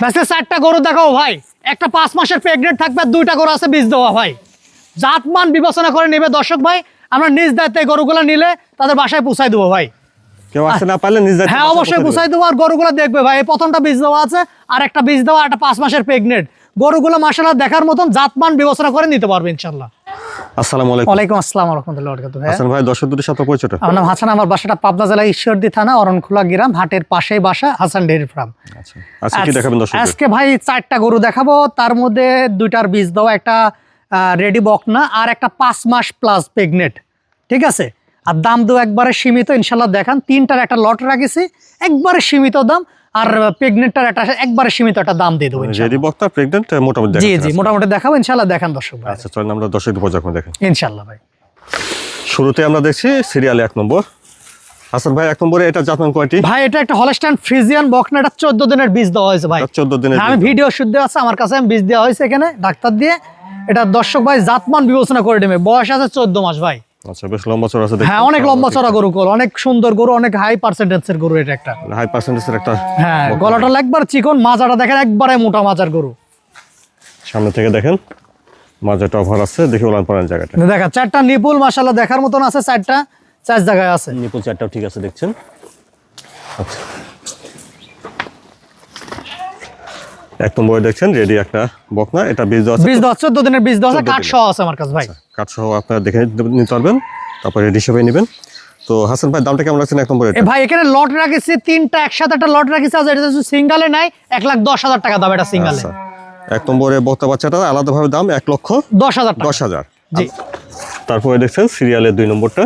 ব্যাসে চারটা গরু দেখাও ভাই। একটা পাঁচ মাসের প্রেগনেন্ট থাকবে আর দুইটা গরু আছে বীজ দেওয়া ভাই। জাতমান বিবেচনা করে নেবে দর্শক ভাই আমরা নিজ দায়িত্বে গরুগুলো নিলে তাদের বাসায় পৌঁছাই দেবো ভাই। কেউ আসতে না পারলে নিজ হ্যাঁ অবশ্যই পৌঁছে দেবো। আর গরুগুলো দেখবে ভাই এই প্রথমটা বীজ দেওয়া আছে আর একটা বীজ দেওয়া একটা পাঁচ মাসের প্রেগনেন্ট গরুগুলো মাসালা দেখার মতন জাতমান বিবেচনা করে নিতে পারবে ইনশাল্লাহ। আসসালামু আলাইকুম। ওয়ালাইকুম আসসালাম রহমতুল্লাহ বরকাতুহ। ভাই হাসান ভাই দর্শক দুটির সাথে পরিচয়টা আমার নাম হাসান আমার বাসাটা পাবনা জেলা ঈশ্বরদী থানা অরণখোলা গ্রাম হাটের পাশেই বাসা হাসান ডেয়ারি ফার্ম। আচ্ছা আজকে কি দেখাবেন দর্শক আজকে ভাই চারটা গরু দেখাবো তার মধ্যে দুইটার বীজ দেওয়া একটা রেডি বকনা আর একটা পাঁচ মাস প্লাস প্রেগনেন্ট ঠিক আছে? আর দাম দু একবারে সীমিত ইনশাল্লাহ দেখান। তিনটার একটা লট রাখিছি একবারে সীমিত দাম আর প্রেগনেন্টটার একটা একবারে সীমিত একটা দাম দিয়ে দেবো। জেডি বক্তা প্রেগনেন্ট মোটামুটি জি জি মোটামুটি দেখাবো ইনশাল্লাহ দেখান দর্শক আচ্ছা চলেন আমরা দর্শক পর্যায়ে দেখেন। ইনশাল্লাহ ভাই। শুরুতে আমরা দেখছি সিরিয়ালে এক নম্বর। হাসান ভাই এক নম্বরে এটা জাতমান কয়টি? ভাই এটা একটা হলস্টাইন ফ্রিজিয়ান বকনা এটা চোদ্দ দিনের বীজ দেওয়া হয়েছে ভাই। চোদ্দ দিনের আমি ভিডিও শুদ্ধ আছে আমার কাছে আমি বীজ দেওয়া হয়েছে এখানে ডাক্তার দিয়ে। এটা দর্শক ভাই জাতমান বিবেচনা করে নেবে বয়স আছে চোদ্দ মাস ভাই। আচ্ছা বেশ লম্বা চড়া আছে হ্যাঁ অনেক লম্বা চড়া গরু কল অনেক সুন্দর গরু অনেক হাই পার্সেন্টেজের গরু এটা একটা। হাই পার্সেন্টেজের একটা হ্যাঁ গলাটা একবার চিকন মাজাটা দেখেন একবারে মোটা মাজার গরু। সামনে থেকে দেখেন মাঝে অফার আছে দেখি ওলান পালান জায়গাটা। দেখা চারটা নিপুল মাসাল্লাহ দেখার মতন আছে চারটা চার জায়গায় আছে। নিপুল চারটাও ঠিক আছে দেখছেন? আচ্ছা। এক নম্বরে দেখছেন রেডি একটা বকনা এটা বীজ দেওয়া বীজ দেওয়া চোদ্দ দিনের বীজ দেওয়া আছে 14 কাঠ সহ আছে আমার কাছে ভাই। কাঠ সহ আপনারা দেখে নিতে পারবেন তারপরে রেডি হিসেবে নেবেন। তো হাসান ভাই দামটা কেমন লাগছে এক নম্বরে ভাই এখানে লট রাখিছি তিনটা একসাথে একটা লট রাখিছি আর এটা সিঙ্গালে নাই এক লাখ দশ হাজার টাকা দাম এটা সিঙ্গালে আচ্ছা এক নম্বরে বক্তা বাচ্চাটা আলাদাভাবে দাম এক লক্ষ দশ হাজার দশ হাজার। জি। তারপরে দেখছেন সিরিয়ালের দুই নম্বরটা।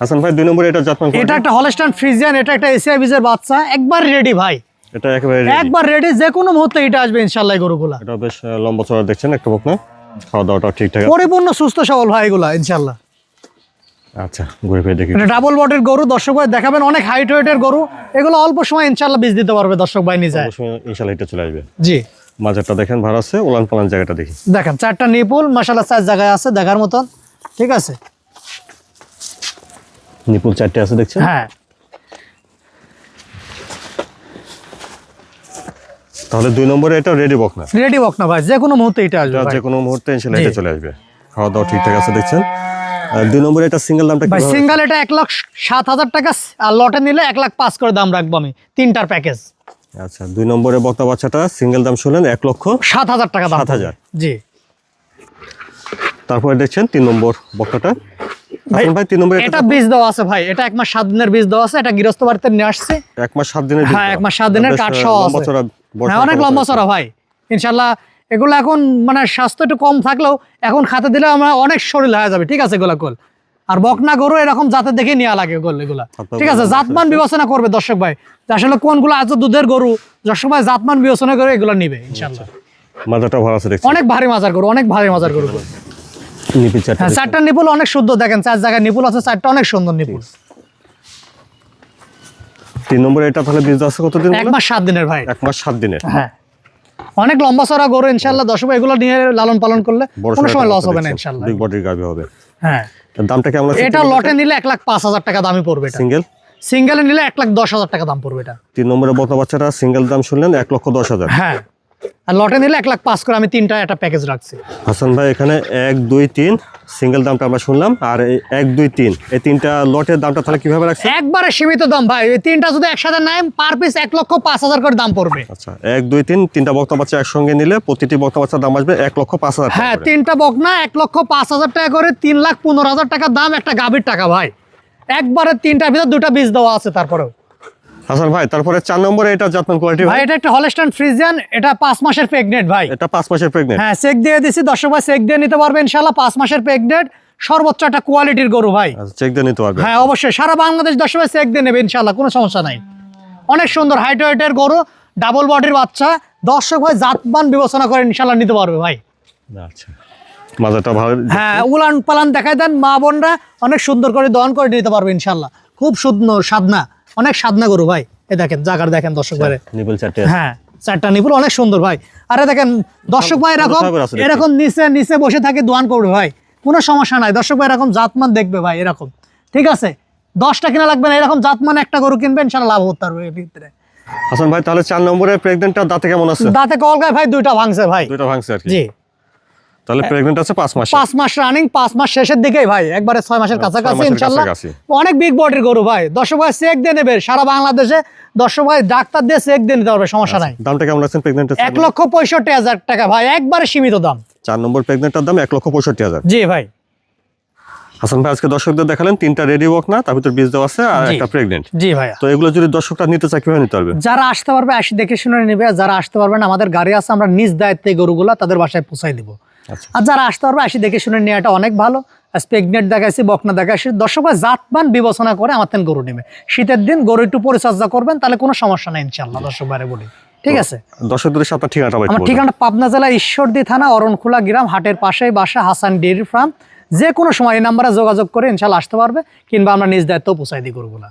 হাসান ভাই দুই নম্বরে এটা জাতমান এটা একটা হলস্টাইন ফ্রিজিয়ান এটা একটা এসিআই বীজের বাচ্চা একবার রেডি ভাই। এটা একেবারে একবার রেডি যে কোনো মুহূর্তে এটা আসবে ইনশাল্লাহ গরুগুলা। এটা বেশ লম্বা চড়া দেখছেন একটা বকনা। খাওয়া দাওয়াটা ঠিকঠাক পরিপূর্ণ সুস্থ সবল ভাই এগুলা ইনশাল্লাহ আচ্ছা ঘুরে ফিরে দেখি। এটা ডাবল বডির গরু দর্শক ভাই দেখাবেন অনেক হাইট ওয়েটের গরু। এগুলো অল্প সময় ইনশাল্লাহ বীজ দিতে পারবে দর্শক ভাই নিজে। ইনশাল্লাহ এটা চলে আসবে। জি। মাজারটা দেখেন ভাড়া আছে ওলান পালান জায়গাটা দেখি। দেখেন চারটা নিপুল মাসাল্লাহ চার জায়গায় আছে দেখার মতন। ঠিক আছে? নিপুল চারটে আছে দেখছেন? হ্যাঁ। তাহলে দুই নম্বরে এটা রেডি বকনা রেডি বক না ভাই যে কোনো মুহূর্তে এটা আসবে। যে কোনো মুহূর্তে ইনশাল্লাহ জি। এটা চলে আসবে। খাওয়া দাওয়া ঠিকঠাক আছে দেখছেন? দুই নম্বরে এটা সিঙ্গেল দামটা ভাই সিঙ্গেল এটা এক লাখ সাত হাজার টাকা আর লটে নিলে এক লাখ পাঁচ করে দাম রাখব আমি তিনটার প্যাকেজ আচ্ছা দুই নম্বরে বক্তা বাচ্চাটা সিঙ্গেল দাম শুনলেন এক লক্ষ সাত হাজার টাকা দাম। 7,000 জি। তারপরে দেখছেন তিন নম্বর বক্তাটা। ভাই তিন নম্বরে এটা বীজ দেওয়া আছে ভাই এটা এক মাস সাত দিনের বীজ দেওয়া আছে এটা গৃহস্থ বাড়িতে নিয়ে আসছে। এক মাস সাত দিনের হ্যাঁ এক মাস সাত দিনের কাঠ সহ আছে। হ্যাঁ অনেক লম্বা চড়া ভাই। ইনশাল্লাহ এগুলো এখন মানে স্বাস্থ্য একটু কম থাকলেও এখন খাতে দিলে আমরা অনেক শরীর হয়ে যাবে। ঠিক আছে এগুলা গোল আর বকনা গরু এরকম জাতে দেখে নেওয়া লাগে গোল এগুলা। ঠিক আছে জাতমান বিবেচনা করবে দর্শক ভাই। আসলে কোনগুলো আজ দুধের গরু দর্শক ভাই জাতমান বিবেচনা করে এগুলো নিবে ইনশাল্লাহ মাজাটা আছে অনেক ভারী মাজার গরু অনেক ভারী মাজার গরু। নিপিল হ্যাঁ চারটা নিপুল অনেক শুদ্ধ দেখেন চার জায়গায় নিপুল আছে চারটা অনেক সুন্দর নিপুল। তিন নম্বরে এটা তাহলে বীজ আছে কতদিন এক মাস সাত দিনের ভাই। এক মাস সাত দিনের। হ্যাঁ। অনেক লম্বা চড়া গরু ইনশাল্লাহ দশ এগুলো নিয়ে লালন পালন করলে কোনো সময় লস হবে না। ইনশাল্লাহ বিগ বডির গাবি হবে। হ্যাঁ। দামটা কেমন আছে? এটা লটে নিলে এক লাখ পাঁচ হাজার টাকা দামই পড়বে এটা। সিঙ্গেল? সিঙ্গেলে নিলে এক লাখ দশ হাজার টাকা দাম পড়বে এটা। তিন নম্বরে বত বাচ্চাটা সিঙ্গেল দাম শুনলেন এক লক্ষ দশ হাজার। হ্যাঁ। আর লটে নিলে এক লাখ পাঁচ করে আমি তিনটা একটা প্যাকেজ রাখছি। হাসান ভাই এখানে এক দুই তিন সিঙ্গেল দামটা আমরা শুনলাম আর এক দুই তিন এই তিনটা লটের দামটা তাহলে কীভাবে রাখছে একবারে সীমিত দাম ভাই এই তিনটা যদি একসাথে নেয় পার পিস এক লক্ষ পাঁচ হাজার করে দাম পড়বে। আচ্ছা এক দুই তিন তিনটা বক্তা বাচ্চা একসঙ্গে নিলে প্রতিটি বক্তা বাচ্চার দাম আসবে এক লক্ষ পাঁচ হাজার হ্যাঁ। তিনটা বকনা এক লক্ষ পাঁচ হাজার টাকা করে তিন লাখ পনেরো হাজার টাকা দাম একটা গাভীর টাকা ভাই। একবারে তিনটার ভিতর দুটা বীজ দেওয়া আছে তারপরেও। হাসান ভাই তারপরে চার নম্বরে এটা জাতমান কোয়ালিটি ভাই। এটা একটা হলস্টাইন ফ্রিজিয়ান এটা পাঁচ মাসের প্রেগনেন্ট ভাই। এটা পাঁচ মাসের প্রেগনেন্ট হ্যাঁ চেক দিয়ে দিছি দর্শক ভাই চেক দিয়ে নিতে পারবে ইনশাল্লাহ পাঁচ মাসের প্রেগনেন্ট সর্বোচ্চ একটা কোয়ালিটির গরু ভাই। আচ্ছা চেক দিয়ে নিতে পারবে। হ্যাঁ অবশ্যই সারা বাংলাদেশ দর্শক ভাই চেক দিয়ে নেবে ইনশাল্লাহ কোনো সমস্যা নাই। অনেক সুন্দর হাইট ওয়েটের গরু ডাবল বডির বাচ্চা। দর্শক ভাই জাতমান বিবেচনা করে ইনশাল্লাহ নিতে পারবে ভাই। আচ্ছা মাজাটা ভালো হ্যাঁ উলান পালান দেখায় দেন মা বোনরা অনেক সুন্দর করে দহন করে নিতে পারবে ইনশাল্লাহ খুব সুন্দর সাধনা। অনেক সাধনা গরু ভাই। এ দেখেন জাগার দেখেন দর্শক ভাই চারটে হ্যাঁ চারটা নিপুল অনেক সুন্দর ভাই। আরে দেখেন দর্শক ভাই এরকম? এরকম নিচে নিচে বসে থাকে দোয়ান করবে ভাই। কোনো সমস্যা নাই। দর্শক ভাই এরকম জাতমান দেখবে ভাই এরকম। ঠিক আছে? দশটা কিনা লাগবে না এরকম জাতমান একটা গরু কিনবেন সারা লাভ হতে পারবে ভিতরে। হাসান ভাই তাহলে চার নম্বরে প্রেগনেন্টটা দাঁতে কেমন আছে? দাঁতে কলকায় ভাই দুইটা ভাঙছে ভাই। দুইটা ভাঙছে আর কি। জি। তাহলে প্রেগনেন্ট আছে পাঁচ মাস। পাঁচ মাস রানিং পাঁচ মাস শেষের দিকেই ভাই একবারে ছয় মাসের কাছাকাছি মাসের ইনশাল্লাহ। কাছাকাছি। অনেক বিগ বডির গরু ভাই। দর্শক ভাই চেক দিয়ে নেবে। সারা বাংলাদেশে দর্শক ভাই ডাক্তার দিয়ে চেক দিয়ে নিতে পারবে সমস্যা নাই। দামটা কেমন আছেন প্রেগনেন্ট এক লক্ষ পঁয়ষট্টি হাজার টাকা ভাই একবারে সীমিত দাম। চার নম্বর প্রেগনেন্টটার দাম এক লক্ষ পঁয়ষট্টি হাজার। জি ভাই। হাসান ভাই আজকে দর্শকদের দেখালেন তিনটা রেডি ওয়াক না তার ভিতর বীজ দেওয়া আছে আর একটা প্রেগনেন্ট জি ভাইয়া। তো এগুলো যদি দর্শকরা নিতে চায় কীভাবে নিতে পারবে? যারা আসতে পারবে আসি দেখে শুনে নেবে যারা আসতে পারবে না আমাদের গাড়ি আছে আমরা নিজ দায়িত্বে গরুগুলা তাদের বাসায় পৌঁছাই দিব। আচ্ছা আর যারা আসতে পারবে আসি দেখে শুনে নেওয়াটা অনেক ভালো। স্পেগনেট দেখাইছি বকনা দেখাইছি। দর্শক ভাই জাতমান বিবেচনা করে আমার তেন গরু নেবে। শীতের দিন গরু একটু পরিচর্যা করবেন তাহলে কোনো সমস্যা নাই ইনশাল্লাহ দর্শক ভাইরে বলি। ঠিক আছে? দর্শকদের আপনার ঠিকানাটা আমার ঠিকানা পাবনা জেলা ঈশ্বরদী থানা অরণখোলা গ্রাম হাটের পাশেই বাসা হাসান ডেয়ারি ফার্ম। যে কোনো সময় এই নাম্বারে যোগাযোগ করে ইনশাল্লাহ আসতে পারবে কিংবা আমরা নিজ দায়িত্ব পৌঁছাই দিই গরুগুলা।